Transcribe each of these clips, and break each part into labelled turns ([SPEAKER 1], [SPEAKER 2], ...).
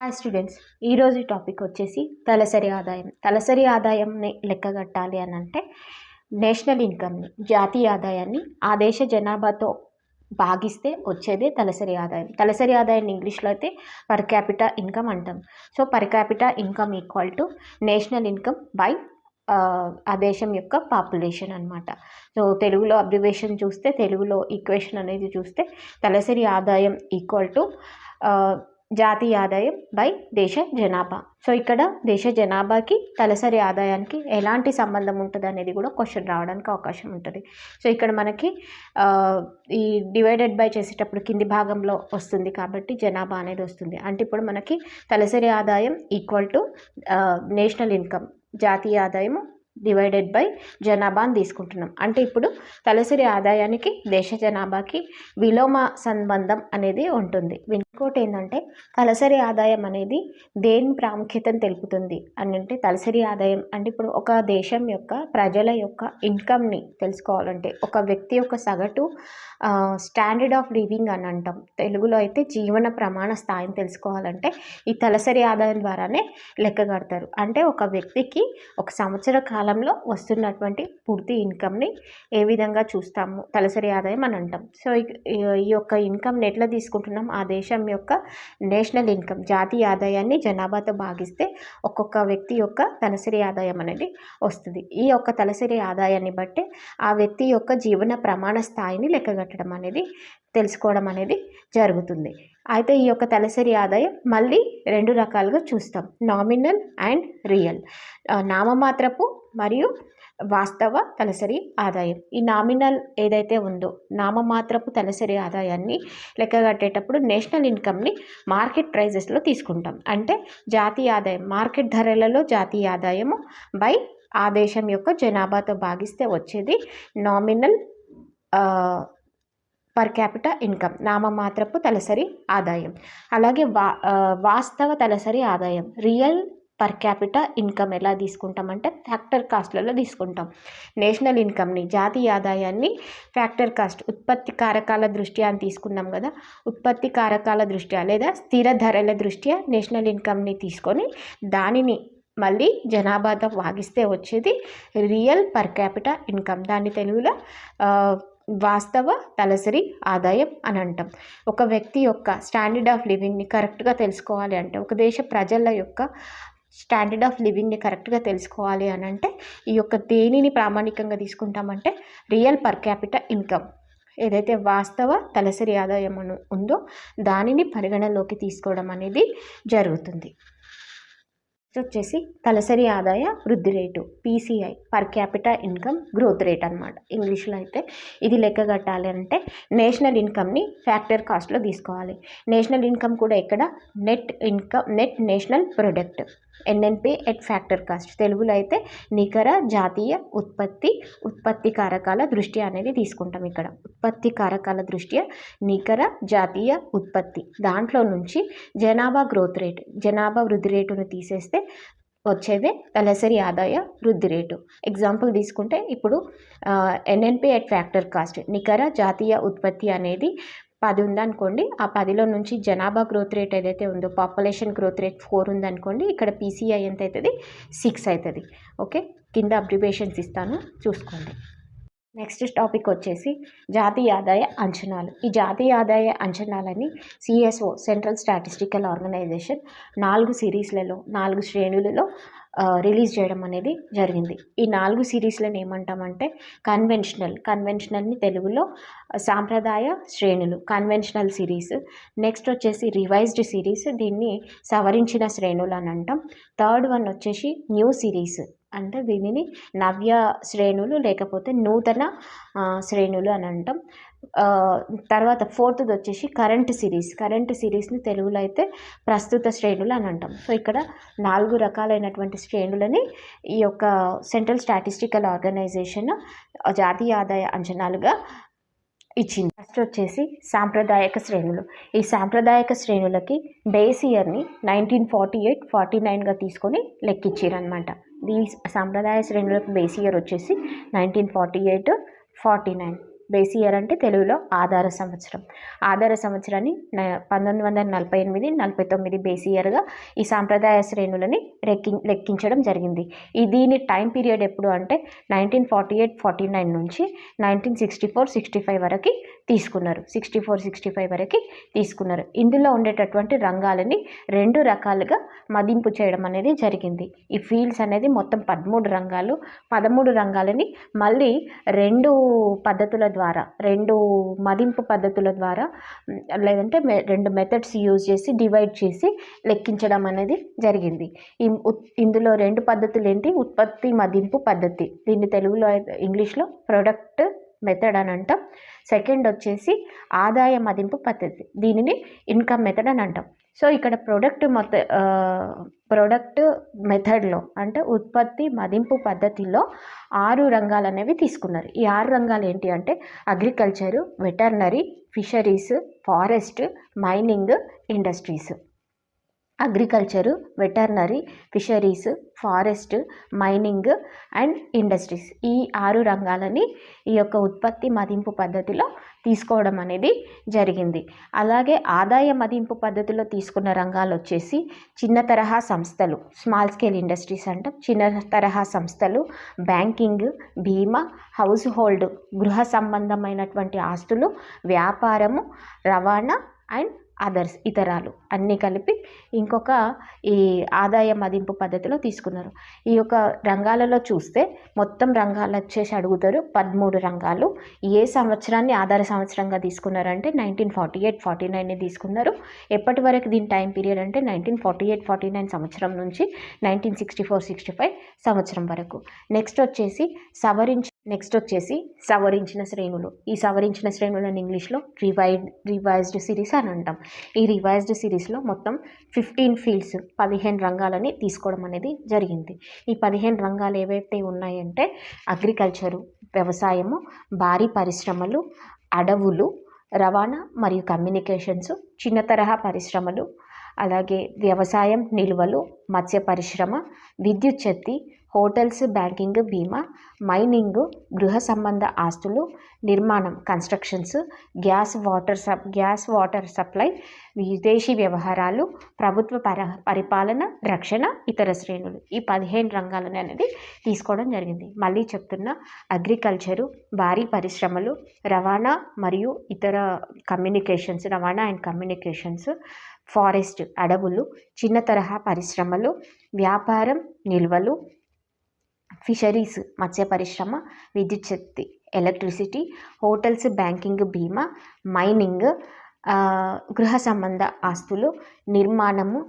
[SPEAKER 1] Hi students ఈరోజు topic వచ్చేసి తలసరి ఆదాయం. తలసరి ఆదాయంని లెక్కగట్టాలి అని అంటే నేషనల్ ఇన్కమ్ని జాతీయ ఆదాయాన్ని ఆ దేశ జనాభాతో భాగిస్తే వచ్చేదే తలసరి ఆదాయం. తలసరి ఆదాయాన్ని ఇంగ్లీష్లో అయితే పర్ క్యాపిటా ఇన్కమ్ అంటాం. So per capita income equal to national income by ఆ దేశం యొక్క పాపులేషన్ అనమాట సో తెలుగులో అబ్రివేషన్ చూస్తే తెలుగులో ఈక్వేషన్ అనేది చూస్తే తలసరి ఆదాయం ఈక్వల్ టు జాతీయ ఆదాయం బై దేశ జనాభా. సో ఇక్కడ దేశ జనాభాకి తలసరి ఆదాయానికి ఎలాంటి సంబంధం ఉంటుంది అనేది కూడా క్వశ్చన్ రావడానికి అవకాశం ఉంటుంది. సో ఇక్కడ మనకి ఈ డివైడెడ్ బై చేసేటప్పుడు కింది భాగంలో వస్తుంది కాబట్టి జనాభా అనేది వస్తుంది. అంటే ఇప్పుడు మనకి తలసరి ఆదాయం ఈక్వల్ టు నేషనల్ ఇన్కమ్ జాతీయ ఆదాయము డివైడెడ్ బై జనాభాని తీసుకుంటున్నాం. అంటే ఇప్పుడు తలసరి ఆదాయానికి దేశ జనాభాకి విలోమ సంబంధం అనేది ఉంటుంది. ఇంకోటి ఏంటంటే తలసరి ఆదాయం అనేది దేని ప్రాముఖ్యతను తెలుపుతుంది అని అంటే తలసరి ఆదాయం అంటే ఇప్పుడు ఒక దేశం యొక్క ప్రజల యొక్క ఇన్కమ్ని తెలుసుకోవాలంటే ఒక వ్యక్తి యొక్క సగటు స్టాండర్డ్ ఆఫ్ లివింగ్ అని అంటాం. తెలుగులో అయితే జీవన ప్రమాణ స్థాయిని తెలుసుకోవాలంటే ఈ తలసరి ఆదాయం ద్వారానే లెక్క కడతారు. అంటే ఒక వ్యక్తికి ఒక సంవత్సర కాలంలో వస్తున్నటువంటి పూర్తి ఇన్కమ్ని ఏ విధంగా చూస్తాము? తలసరి ఆదాయం అని అంటాం. సో ఈ యొక్క ఇన్కమ్ని ఎట్లా తీసుకుంటున్నాం? ఆ దేశం యొక్క నేషనల్ ఇన్కమ్ జాతీయ ఆదాయాన్ని జనాభాతో భాగిస్తే ఒక్కొక్క వ్యక్తి యొక్క తలసరి ఆదాయం అనేది వస్తుంది. ఈ యొక్క తలసరి ఆదాయాన్ని బట్టి ఆ వ్యక్తి యొక్క జీవన ప్రమాణ స్థాయిని లెక్కగట్టడం అనేది తెలుసుకోవడం అనేది జరుగుతుంది. అయితే ఈ యొక్క తలసరి ఆదాయం మళ్ళీ రెండు రకాలుగా చూస్తాం. నామినల్ అండ్ రియల్ నామమాత్రపు మరియు వాస్తవ తలసరి ఆదాయం. ఈ నామినల్ ఏదైతే ఉందో నామమాత్రపు తలసరి ఆదాయాన్ని లెక్కగట్టేటప్పుడు నేషనల్ ఇన్కమ్ని మార్కెట్ ప్రైజెస్లో తీసుకుంటాం. అంటే జాతీయ ఆదాయం మార్కెట్ ధరలలో జాతీయ ఆదాయము బై ఆ దేశం యొక్క జనాభాతో భాగిస్తే వచ్చేది నామినల్ పర్ క్యాపిటల్ ఇన్కమ్ నామమాత్రపు తలసరి ఆదాయం. అలాగే వా వాస్తవ తలసరి ఆదాయం రియల్ పర్ క్యాపిటల్ ఇన్కమ్ ఎలా తీసుకుంటామంటే ఫ్యాక్టర్ కాస్ట్లలో తీసుకుంటాం. నేషనల్ ఇన్కమ్ని జాతీయ ఆదాయాన్ని ఫ్యాక్టర్ కాస్ట్ ఉత్పత్తి కారకాల దృష్ట్యా అని తీసుకున్నాం కదా ఉత్పత్తి కారకాల దృష్ట్యా లేదా స్థిర ధరల దృష్ట్యా నేషనల్ ఇన్కమ్ని తీసుకొని దానిని మళ్ళీ జనాభాతో భాగిస్తే వచ్చేది రియల్ పర్ క్యాపిటల్ ఇన్కమ్ దాన్ని తెలుగులో వాస్తవ తలసరి ఆదాయం అని అంటాం. ఒక వ్యక్తి యొక్క స్టాండర్డ్ ఆఫ్ లివింగ్ని కరెక్ట్గా తెలుసుకోవాలి అంటే ఒక దేశ ప్రజల యొక్క స్టాండర్డ్ ఆఫ్ లివింగ్ని కరెక్ట్గా తెలుసుకోవాలి అని అంటే ఈ యొక్క దేనిని ప్రామాణికంగా తీసుకుంటామంటే రియల్ పర్ క్యాపిటల్ ఇన్కమ్ ఏదైతే వాస్తవ తలసరి ఆదాయం ఉందో దానిని పరిగణలోకి తీసుకోవడం అనేది జరుగుతుంది. వచ్చేసి తలసరి ఆదాయ వృద్ధి rate PCI per capital income growth rate అనమాట ఇంగ్లీష్లో అయితే ఇది లెక్క కట్టాలి అంటే నేషనల్ ఇన్కమ్ని ఫ్యాక్టర్ కాస్ట్లో తీసుకోవాలి. నేషనల్ ఇన్కమ్ కూడా ఇక్కడ net income net national product. N N P at factor cost. తెలుగులో అయితే నికర జాతీయ ఉత్పత్తి ఉత్పత్తి కారకాల దృష్టి అనేది తీసుకుంటాం ఇక్కడ. ఉత్పత్తి కారకాల దృష్ట్యా నికర జాతీయ ఉత్పత్తి. దాంట్లో నుంచి జనాభా గ్రోత్ రేట్ జనాభా వృద్ధి రేటును తీసేస్తే వచ్చేదే తలసరి ఆదాయ వృద్ధి రేటు. ఎగ్జాంపుల్ తీసుకుంటే ఇప్పుడు ఎన్ఎన్పి ఎట్ ఫ్యాక్టర్ కాస్ట్ నికర జాతీయ ఉత్పత్తి అనేది పది ఉందనుకోండి ఆ పదిలో నుంచి జనాభా గ్రోత్ రేట్ ఏదైతే ఉందో పాపులేషన్ గ్రోత్ రేట్ ఫోర్ ఉందనుకోండి ఇక్కడ పీసీఐ ఎంత అవుతుంది సిక్స్ అవుతుంది ఓకే కింద అబ్రివేషన్స్ ఇస్తాను. చూసుకోండి. నెక్స్ట్ టాపిక్ వచ్చేసి జాతీయ ఆదాయ అంచనాలు. ఈ జాతీయ ఆదాయ అంచనాలని సిఎస్ఓ సెంట్రల్ స్టాటిస్టికల్ ఆర్గనైజేషన్ నాలుగు సిరీస్లలో నాలుగు శ్రేణులలో రిలీజ్ చేయడం అనేది జరిగింది. ఈ నాలుగు సిరీస్లను ఏమంటామంటే కన్వెన్షనల్ కన్వెన్షనల్ని తెలుగులో సాంప్రదాయ శ్రేణులు కన్వెన్షనల్ సిరీస్ నెక్స్ట్ వచ్చేసి రివైజ్డ్ సిరీస్ దీన్ని సవరించిన శ్రేణులు అని అంటాం. థర్డ్ వన్ వచ్చేసి న్యూ సిరీస్ అంటే దీనిని నవ్య శ్రేణులు లేకపోతే నూతన శ్రేణులు అని అంటాం. తర్వాత ఫోర్త్ది వచ్చేసి కరెంట్ సిరీస్. కరెంట్ సిరీస్ని తెలుగులో అయితే ప్రస్తుత శ్రేణులు అని అంటాం. సో ఇక్కడ నాలుగు రకాలైనటువంటి శ్రేణులని ఈ యొక్క సెంట్రల్ స్టాటిస్టికల్ ఆర్గనైజేషన్ జాతీయ ఆదాయ అంచనాలుగా ఇచ్చింది. ఫస్ట్ వచ్చేసి సాంప్రదాయక శ్రేణులు. ఈ సాంప్రదాయక శ్రేణులకి బేస్ ఇయర్ని నైన్టీన్ ఫార్టీ ఎయిట్ ఫార్టీ నైన్గా తీసుకొని లెక్కించారనమాట ఈ సాంప్రదాయ శ్రేణులకు బేస్ ఇయర్ వచ్చేసి nineteen forty eight forty nine. Base year అంటే తెలుగులో ఆధార సంవత్సరం. ఆధార సంవత్సరాన్ని పంతొమ్మిది వందల నలభై ఎనిమిది నలభై తొమ్మిది బేస్ ఇయర్గా ఈ సాంప్రదాయ శ్రేణులని లెక్కి లెక్కించడం జరిగింది. ఈ దీని టైం పీరియడ్ ఎప్పుడు అంటే nineteen forty eight forty nine నుంచి nineteen sixty four sixty five వరకు తీసుకున్నారు. సిక్స్టీ ఫోర్ సిక్స్టీ ఫైవ్ వరకు తీసుకున్నారు. ఇందులో ఉండేటటువంటి రంగాలని రెండు రకాలుగా మదింపు చేయడం అనేది జరిగింది. ఈ ఫీల్డ్స్ అనేది మొత్తం పదమూడు రంగాలు పదమూడు రంగాలని మళ్ళీ రెండు పద్ధతుల ద్వారా రెండు మదింపు పద్ధతుల ద్వారా లేదంటే మె- రెండు మెథడ్స్ యూజ్ చేసి డివైడ్ చేసి లెక్కించడం అనేది జరిగింది. ఇందులో రెండు పద్ధతులు ఏంటి? ఉత్పత్తి మదింపు పద్ధతి. దీన్ని తెలుగులో ఇంగ్లీష్లో ప్రొడక్ట్ మెథడ్ అని అంటాం. సెకండ్ వచ్చేసి ఆదాయ మదింపు పద్ధతి. దీనిని ఇన్కమ్ మెథడ్ అని అంటాం. సో ఇక్కడ ప్రోడక్ట్ మొత్త ప్రోడక్ట్ మెథడ్లో అంటే ఉత్పత్తి మదింపు పద్ధతిలో ఆరు రంగాలు అనేవి తీసుకున్నారు. ఈ ఆరు రంగాలు ఏంటి అంటే agriculture veterinary fisheries forest mining industries agriculture veterinary fisheries forest mining and industries ఈ ఆరు రంగాలని ఈ యొక్క ఉత్పత్తి మదింపు పద్ధతిలో తీసుకోవడం అనేది జరిగింది. అలాగే ఆదాయ మదింపు పద్ధతిలో తీసుకున్న రంగాలు వచ్చేసి చిన్న తరహా సంస్థలు స్మాల్ స్కేల్ ఇండస్ట్రీస్ అంటాం. చిన్న తరహా సంస్థలు బ్యాంకింగ్ బీమా హౌస్ హోల్డ్ గృహ సంబంధమైనటువంటి ఆస్తులు వ్యాపారము రవాణా అండ్ అదర్స్ ఇతరాలు అన్నీ కలిపి ఇంకొక ఈ ఆదాయ మదింపు పద్ధతిలో తీసుకున్నారు. ఈ యొక్క రంగాలలో చూస్తే మొత్తం రంగాలు వచ్చేసి అడుగుతారు పదమూడు రంగాలు. ఏ సంవత్సరాన్ని ఆధార సంవత్సరంగా తీసుకున్నారంటే నైన్టీన్ ఫార్టీ ఎయిట్ ఫార్టీ నైన్ని తీసుకున్నారు. ఎప్పటి వరకు దీని టైం పీరియడ్ అంటే nineteen forty eight forty nine సంవత్సరం నుంచి nineteen sixty four sixty five సంవత్సరం వరకు. నెక్స్ట్ వచ్చేసి సవరించి నెక్స్ట్ వచ్చేసి సవరించిన శ్రేణులు. ఈ సవరించిన శ్రేణులను ఇంగ్లీష్లో రివైడ్ రివైజ్డ్ సిరీస్ అని అంటాం. ఈ రివైజ్డ్ సిరీస్లో మొత్తం ఫిఫ్టీన్ ఫీల్డ్స్ పదిహేను రంగాలని తీసుకోవడం అనేది జరిగింది. ఈ పదిహేను రంగాలు ఏవైతే ఉన్నాయంటే అగ్రికల్చరు వ్యవసాయము భారీ పరిశ్రమలు అడవులు రవాణా మరియు కమ్యూనికేషన్స్ చిన్న తరహా పరిశ్రమలు అలాగే వ్యవసాయం నిల్వలు మత్స్య పరిశ్రమ విద్యుత్ శక్తి హోటల్స్ బ్యాంకింగ్ బీమా మైనింగ్ గృహ సంబంధ ఆస్తులు నిర్మాణం కన్స్ట్రక్షన్స్ గ్యాస్ వాటర్ సప్ గ్యాస్ వాటర్ సప్లై విదేశీ వ్యవహారాలు ప్రభుత్వ పర పరిపాలన రక్షణ ఇతర శ్రేణులు. ఈ పదిహేను రంగాలని అనేది తీసుకోవడం జరిగింది. మళ్ళీ చెప్తున్న అగ్రికల్చరు భారీ పరిశ్రమలు రవాణా మరియు ఇతర కమ్యూనికేషన్స్ రవాణా అండ్ కమ్యూనికేషన్స్ ఫారెస్ట్ అడవులు చిన్న తరహా పరిశ్రమలు వ్యాపారం నిల్వలు ఫిషరీస్ మత్స్య పరిశ్రమ విద్యుత్ శక్తి ఎలక్ట్రిసిటీ హోటల్స్ బ్యాంకింగ్ బీమా మైనింగ్ గృహ సంబంధ ఆస్తులు నిర్మాణము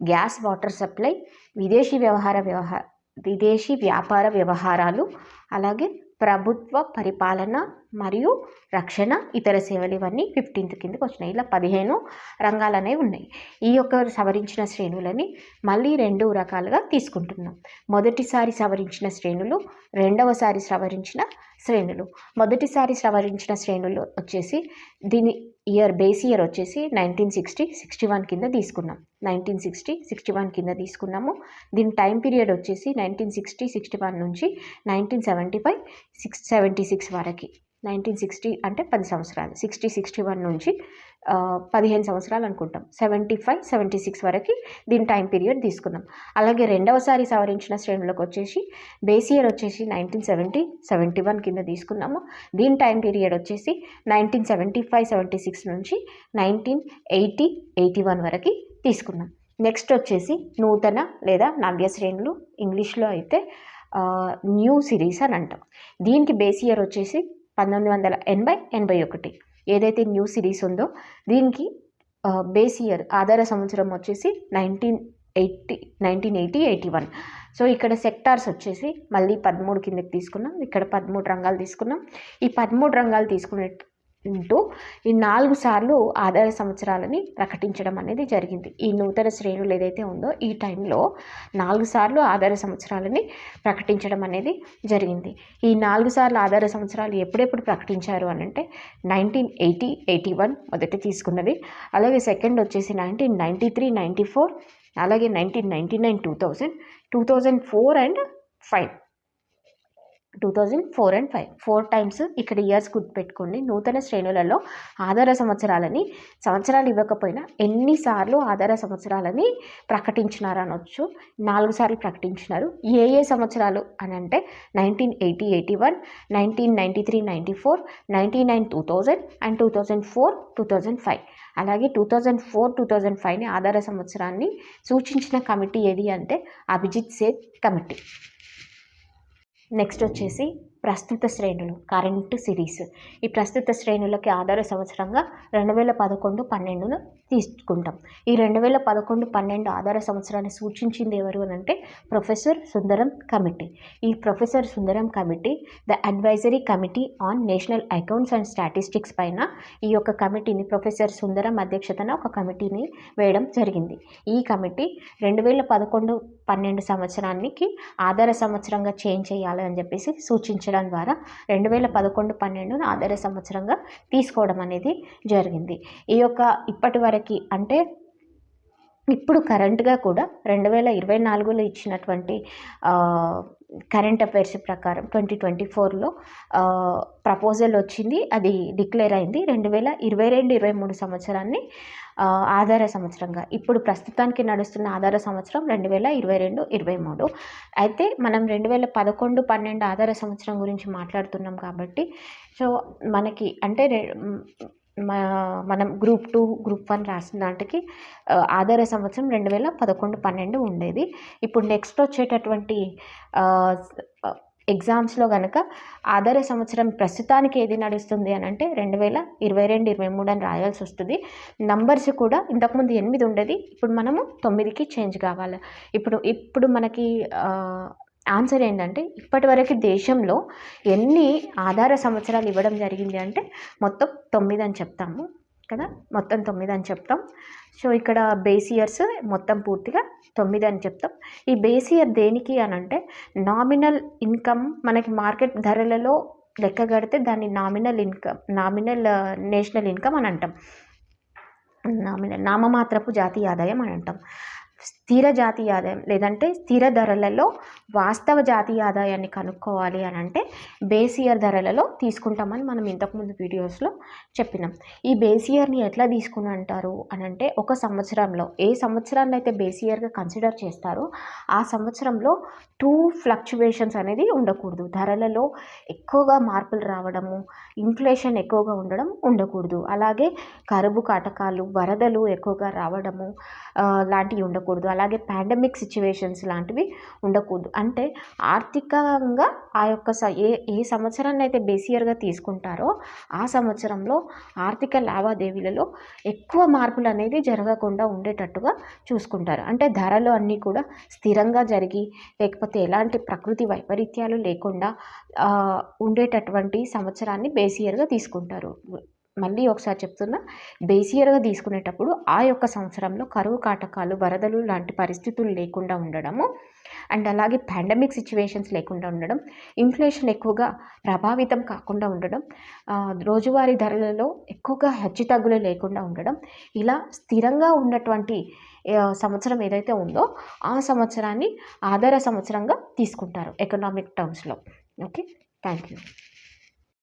[SPEAKER 1] గ్యాస్ వాటర్ సప్లై విదేశీ వ్యవహార వ్యవహార విదేశీ వ్యాపార వ్యవహారాలు అలాగే ప్రభుత్వ పరిపాలన మరియు రక్షణ ఇతర సేవలు ఇవన్నీ ఫిఫ్టీన్త్ కిందకి వచ్చినాయి. ఇలా పదిహేను రంగాలు అనేవి ఉన్నాయి. ఈ యొక్క సవరించిన శ్రేణులని మళ్ళీ రెండు రకాలుగా తీసుకుంటున్నాం. మొదటిసారి సవరించిన శ్రేణులు రెండవసారి సవరించిన శ్రేణులు. మొదటిసారి సవరించిన శ్రేణులు వచ్చేసి దీని ఇయర్ బేస్ ఇయర్ వచ్చేసి నైన్టీన్ సిక్స్టీ సిక్స్టీ వన్ కింద తీసుకున్నాం. నైన్టీన్ సిక్స్టీ సిక్స్టీ వన్ కింద తీసుకున్నాము. దీని టైం పీరియడ్ వచ్చేసి నైన్టీన్ సిక్స్టీ సిక్స్టీ వన్ నుంచి nineteen seventy five six seventy six వరకు. నైన్టీన్ సిక్స్టీ అంటే పది సంవత్సరాలు. సిక్స్టీ సిక్స్టీ వన్ నుంచి పదిహేను సంవత్సరాలు అనుకుంటాం. సెవెంటీ ఫైవ్ సెవెంటీ సిక్స్ వరకు దీని టైం పీరియడ్ తీసుకున్నాం అలాగే రెండవసారి సవరించిన శ్రేణులకు వచ్చేసి బేస్ ఇయర్ వచ్చేసి నైన్టీన్ సెవెంటీ సెవెంటీ వన్ కింద తీసుకున్నాము. దీని టైం పీరియడ్ వచ్చేసి nineteen seventy five seventy six నుంచి నైన్టీన్ ఎయిటీ ఎయిటీ వన్ వరకు తీసుకున్నాం. నెక్స్ట్ వచ్చేసి నూతన లేదా నవ్య శ్రేణులు ఇంగ్లీష్లో అయితే న్యూ సిరీస్ అని అంటాం. దీనికి బేస్ ఇయర్ వచ్చేసి పంతొమ్మిది వందల ఎనభై ఎనభై ఒకటి. ఏదైతే న్యూ సిరీస్ ఉందో దీనికి బేస్ ఇయర్ ఆధార సంవత్సరం వచ్చేసి nineteen eighty nineteen eighty eighty one. So ఇక్కడ సెక్టార్స్ వచ్చేసి మళ్ళీ పదమూడు కిందకి తీసుకున్నాం. ఇక్కడ పదమూడు రంగాలు తీసుకున్నాం. ఈ పదమూడు రంగాలు తీసుకునే ఉంటూ ఈ నాలుగు సార్లు ఆదాయ సంవత్సరాలని ప్రకటించడం అనేది జరిగింది. ఈ నూతన శ్రేణులు ఏదైతే ఉందో ఈ టైంలో నాలుగు సార్లు ఆధార సంవత్సరాలని ప్రకటించడం అనేది జరిగింది. ఈ నాలుగు సార్లు ఆధార సంవత్సరాలు ఎప్పుడెప్పుడు ప్రకటించారు అని అంటే నైన్టీన్ ఎయిటీ ఎయిటీ వన్ మొదట తీసుకున్నది. అలాగే సెకండ్ వచ్చేసి nineteen ninety three ninety four అలాగే nineteen ninety nine two thousand two thousand four and five. Two thousand four and five four times ఇక్కడ ఇయర్స్ గుర్తుపెట్టుకోండి. నూతన శ్రేణులలో ఆధార సంవత్సరాలని సంవత్సరాలు ఇవ్వకపోయినా ఎన్నిసార్లు ఆధార సంవత్సరాలని ప్రకటించినారు అనొచ్చు. నాలుగు సార్లు ప్రకటించినారు. ఏ ఏ సంవత్సరాలు అని అంటే nineteen eighty eighty one nineteen ninety three ninety four ninety nine two thousand and two thousand four two thousand five అలాగే two thousand four two thousand ఫైవ్ని ఆధార సంవత్సరాన్ని సూచించిన కమిటీ ఏది అంటే అభిజిత్ సేత్ కమిటీ. నెక్స్ట్ వచ్చేసి ప్రస్తుత శ్రేణులు కరెంట్ సిరీస్ ఈ ప్రస్తుత శ్రేణులకి ఆధార సంవత్సరంగా రెండు వేల పదకొండు పన్నెండును తీసుకుంటాం. ఈ రెండు వేల పదకొండు పన్నెండు ఆధార సంవత్సరాన్ని సూచించింది ఎవరు అని అంటే ప్రొఫెసర్ సుందరం కమిటీ. ఈ professor Sundaram committee the advisory committee on national accounts and statistics పైన ఈ యొక్క కమిటీని ప్రొఫెసర్ సుందరం అధ్యక్షతన ఒక కమిటీని వేయడం జరిగింది. ఈ కమిటీ రెండు వేల పదకొండు పన్నెండు సంవత్సరానికి ఆధార సంవత్సరంగా చేంజ్ చేయాలి అని చెప్పేసి సూచించడం ద్వారా రెండు వేల పదకొండు పన్నెండును ఆధార సంవత్సరంగా తీసుకోవడం అనేది జరిగింది. ఈ యొక్క ఇప్పటి వరకు అంటే ఇప్పుడు కరెంట్గా కూడా రెండు వేల ఇరవై నాలుగులో ఇచ్చినటువంటి కరెంట్ అఫైర్స్ ప్రకారం ట్వంటీ ట్వంటీ ఫోర్లో ప్రపోజల్ వచ్చింది. అది డిక్లేర్ అయింది. రెండు వేల ఇరవై రెండు ఇరవై మూడు సంవత్సరాన్ని ఆధార సంవత్సరంగా. ఇప్పుడు ప్రస్తుతానికి నడుస్తున్న ఆధార సంవత్సరం రెండు వేల ఇరవై రెండు ఇరవై మూడు. అయితే మనం రెండు వేల పదకొండు పన్నెండు ఆధార సంవత్సరం గురించి మాట్లాడుతున్నాం కాబట్టి సో మనకి అంటే మనం గ్రూప్ టూ గ్రూప్ వన్ రాసిన దాంట్కి ఆధార సంవత్సరం రెండు వేల పదకొండు పన్నెండు ఉండేది. ఇప్పుడు నెక్స్ట్ వచ్చేటటువంటి ఎగ్జామ్స్లో కనుక ఆధార సంవత్సరం ప్రస్తుతానికి ఏది నడుస్తుంది అని అంటే రెండు వేల ఇరవై రెండు ఇరవై మూడు అని రాయాల్సి వస్తుంది. నంబర్స్ కూడా ఇంతకుముందు ఎనిమిది ఉండేది. ఇప్పుడు మనము తొమ్మిదికి చేంజ్ కావాలి. ఇప్పుడు ఇప్పుడు మనకి ఆన్సర్ ఏంటంటే ఇప్పటివరకు దేశంలో ఎన్ని ఆధార సంవత్సరాలు ఇవ్వడం జరిగింది అంటే మొత్తం తొమ్మిది అని చెప్తాము కదా? మొత్తం తొమ్మిది అని చెప్తాం. సో ఇక్కడ బేస్ ఇయర్స్ మొత్తం పూర్తిగా తొమ్మిది అని చెప్తాం. ఈ బేస్ ఇయర్ దేనికి అని అంటే నామినల్ ఇన్కమ్ మనకి మార్కెట్ ధరలలో లెక్క కడితే దాన్ని nominal income nominal national income అని అంటాం. నామినల్ నామమాత్రపు జాతీయ ఆదాయం అని అంటాం. స్థిర జాతీయ ఆదాయం లేదంటే స్థిర ధరలలో వాస్తవ జాతీయ ఆదాయాన్ని కనుక్కోవాలి అని అంటే బేస్ ఇయర్ ధరలలో తీసుకుంటామని మనం ఇంతకుముందు వీడియోస్లో చెప్పినాం. ఈ బేస్ ఇయర్ని ఎట్లా తీసుకుని అంటారు అని అంటే ఒక సంవత్సరంలో ఏ సంవత్సరాన్ని అయితే బేస్ ఇయర్గా కన్సిడర్ చేస్తారో ఆ సంవత్సరంలో టూ ఫ్లక్చువేషన్స్ అనేది ఉండకూడదు. ధరలలో ఎక్కువగా మార్పులు రావడము ఇన్ఫ్లేషన్ ఎక్కువగా ఉండడం ఉండకూడదు. అలాగే కరువు కాటకాలు వరదలు ఎక్కువగా రావడము లాంటివి ఉండకూడదు. అలాగే పాండమిక్ సిచ్యువేషన్స్ లాంటివి ఉండకూడదు. అంటే ఆర్థికంగా ఆ యొక్క స ఏ ఏ సంవత్సరాన్ని అయితే బేసియర్గా తీసుకుంటారో ఆ సంవత్సరంలో ఆర్థిక లావాదేవీలలో ఎక్కువ మార్పులు అనేది జరగకుండా ఉండేటట్టుగా చూసుకుంటారు. అంటే ధరలు అన్నీ కూడా స్థిరంగా జరిగి లేకపోతే ఎలాంటి ప్రకృతి వైపరీత్యాలు లేకుండా ఉండేటటువంటి సంవత్సరాన్ని బేసియర్గా తీసుకుంటారు. మళ్ళీ ఒకసారి చెప్తున్నా బేసియర్గా తీసుకునేటప్పుడు ఆ యొక్క సంవత్సరంలో కరువు కాటకాలు వరదలు లాంటి పరిస్థితులు లేకుండా ఉండడము అండ్ అలాగే పాండమిక్ సిచ్యువేషన్స్ లేకుండా ఉండడం ఇన్ఫ్లేషన్ ఎక్కువగా ప్రభావితం కాకుండా ఉండడం రోజువారీ ధరలలో ఎక్కువగా హెచ్చుతగ్గులు లేకుండా ఉండడం ఇలా స్థిరంగా ఉన్నటువంటి సంవత్సరం ఏదైతే ఉందో ఆ సంవత్సరాన్ని ఆధార సంవత్సరంగా తీసుకుంటారు ఎకనామిక్ టర్మ్స్లో ఓకే? Thank you